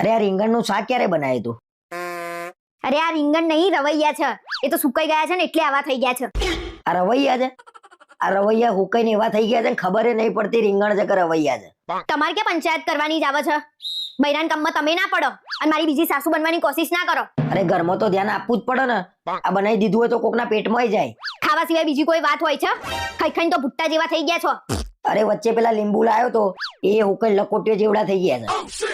અરે આ રીંગણનું શાક ક્યારે બનાવ્યું તું? અરે આ રીંગણ નહીં રવૈયા છે. એ તો સુકાઈ ગયા છે ને એટલે આવા થઈ ગયા છે. આ રવૈયા છે? આ રવૈયા હુકાઈને એવા થઈ ગયા છે ને ખબર નહીં પડતી રીંગણ છે કે રવૈયા છે. તમારે ક્યાં પંચાયત કરવાની જ આવે છે? બૈરાન કામમાં તમે ના પડો અને મારી બીજી સાસુ બનવાની કોશિશ ના કરો. અરે ઘરમાં તો ધ્યાન આપવું જ પડે ને. આ બનાવી દીધું હોય તો કોકના પેટમાં જાય. ખાવા સિવાય બીજી કોઈ વાત હોય છે? ખાઈ ખાઈને તો ભુટ્ટા જેવા થઈ ગયા છો. અરે વચ્ચે પેલા લીંબુ લાયો તો એ હુકલ લકોટીઓ જેવડા થઈ ગયા છે.